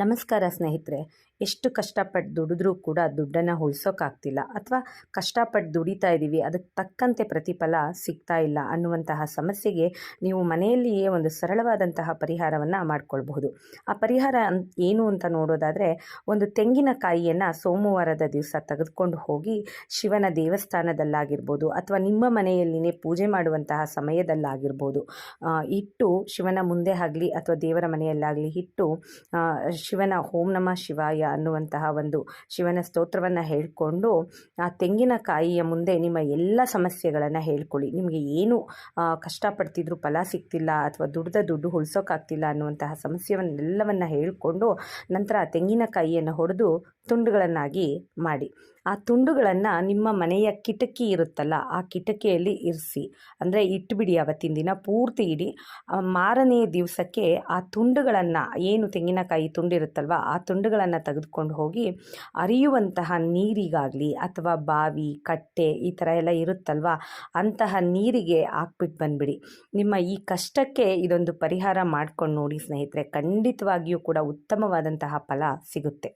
ನಮಸ್ಕಾರ ಸ್ನೇಹಿತರೆ. ಎಷ್ಟು ಕಷ್ಟಪಟ್ಟು ದುಡಿದ್ರೂ ಕೂಡ ದುಡ್ಡನ್ನು ಉಳಿಸೋಕ್ಕಾಗ್ತಿಲ್ಲ ಅಥವಾ ಕಷ್ಟಪಟ್ಟು ದುಡಿತಾ ಇದ್ದೀವಿ, ಅದಕ್ಕೆ ತಕ್ಕಂತೆ ಪ್ರತಿಫಲ ಸಿಗ್ತಾ ಇಲ್ಲ ಅನ್ನುವಂತಹ ಸಮಸ್ಯೆಗೆ ನೀವು ಮನೆಯಲ್ಲಿಯೇ ಒಂದು ಸರಳವಾದಂತಹ ಪರಿಹಾರವನ್ನು ಮಾಡ್ಕೊಳ್ಬಹುದು. ಆ ಪರಿಹಾರ ಏನು ಅಂತ ನೋಡೋದಾದರೆ, ಒಂದು ತೆಂಗಿನಕಾಯಿಯನ್ನು ಸೋಮವಾರದ ದಿವಸ ತೆಗೆದುಕೊಂಡು ಹೋಗಿ ಶಿವನ ದೇವಸ್ಥಾನದಲ್ಲಾಗಿರ್ಬೋದು ಅಥವಾ ನಿಮ್ಮ ಮನೆಯಲ್ಲಿನೇ ಪೂಜೆ ಮಾಡುವಂತಹ ಸಮಯದಲ್ಲಾಗಿರ್ಬೋದು. ಇಟ್ಟು ಶಿವನ ಮುಂದೆ ಆಗಲಿ ಅಥವಾ ದೇವರ ಮನೆಯಲ್ಲಾಗಲಿ ಇಟ್ಟು ಶಿವನ ಓಂ ನಮ ಶಿವಾಯ ಅನ್ನುವಂತಹ ಒಂದು ಶಿವನ ಸ್ತೋತ್ರವನ್ನು ಹೇಳಿಕೊಂಡು, ಆ ತೆಂಗಿನಕಾಯಿಯ ಮುಂದೆ ನಿಮ್ಮ ಎಲ್ಲ ಸಮಸ್ಯೆಗಳನ್ನು ಹೇಳ್ಕೊಳ್ಳಿ. ನಿಮಗೆ ಏನು ಕಷ್ಟಪಡ್ತಿದ್ರು ಫಲ ಸಿಗ್ತಿಲ್ಲ ಅಥವಾ ದುಡ್ದ ದುಡ್ಡು ಉಳಿಸೋಕ್ಕಾಗ್ತಿಲ್ಲ ಅನ್ನುವಂತಹ ಸಮಸ್ಯೆವನ್ನೆಲ್ಲವನ್ನು ಹೇಳಿಕೊಂಡು, ನಂತರ ಆ ತೆಂಗಿನಕಾಯಿಯನ್ನು ಹೊಡೆದು ತುಂಡುಗಳನ್ನಾಗಿ ಮಾಡಿ. ಆ ತುಂಡುಗಳನ್ನು ನಿಮ್ಮ ಮನೆಯ ಕಿಟಕಿ ಇರುತ್ತಲ್ಲ, ಆ ಕಿಟಕಿಯಲ್ಲಿ ಇರಿಸಿ. ಅಂದರೆ ಇಟ್ಬಿಡಿ ಅವತ್ತಿನ ದಿನ, ಪೂರ್ತಿ ಇಡಿ. ಮಾರನೆಯ ದಿವಸಕ್ಕೆ ಆ ತುಂಡುಗಳನ್ನು, ಏನು ತೆಂಗಿನಕಾಯಿ ತುಂಡಿರುತ್ತಲ್ವ? ಆ ತುಂಡುಗಳನ್ನು ತೆಗೆದುಕೊಂಡು ಹೋಗಿ ಅರಿಯುವಂತಹ ನೀರಿಗಾಗಲಿ ಅಥವಾ ಬಾವಿ, ಕಟ್ಟೆ ಈ ಥರ ಎಲ್ಲ ಇರುತ್ತಲ್ವ? ಅಂತಹ ನೀರಿಗೆ ಹಾಕ್ಬಿಟ್ಟು ಬಂದ್ಬಿಡಿ. ನಿಮ್ಮ ಈ ಕಷ್ಟಕ್ಕೆ ಇದೊಂದು ಪರಿಹಾರ ಮಾಡ್ಕೊಂಡು ನೋಡಿ ಸ್ನೇಹಿತರೆ, ಖಂಡಿತವಾಗಿಯೂ ಕೂಡ ಉತ್ತಮವಾದಂತಹ ಫಲ ಸಿಗುತ್ತೆ.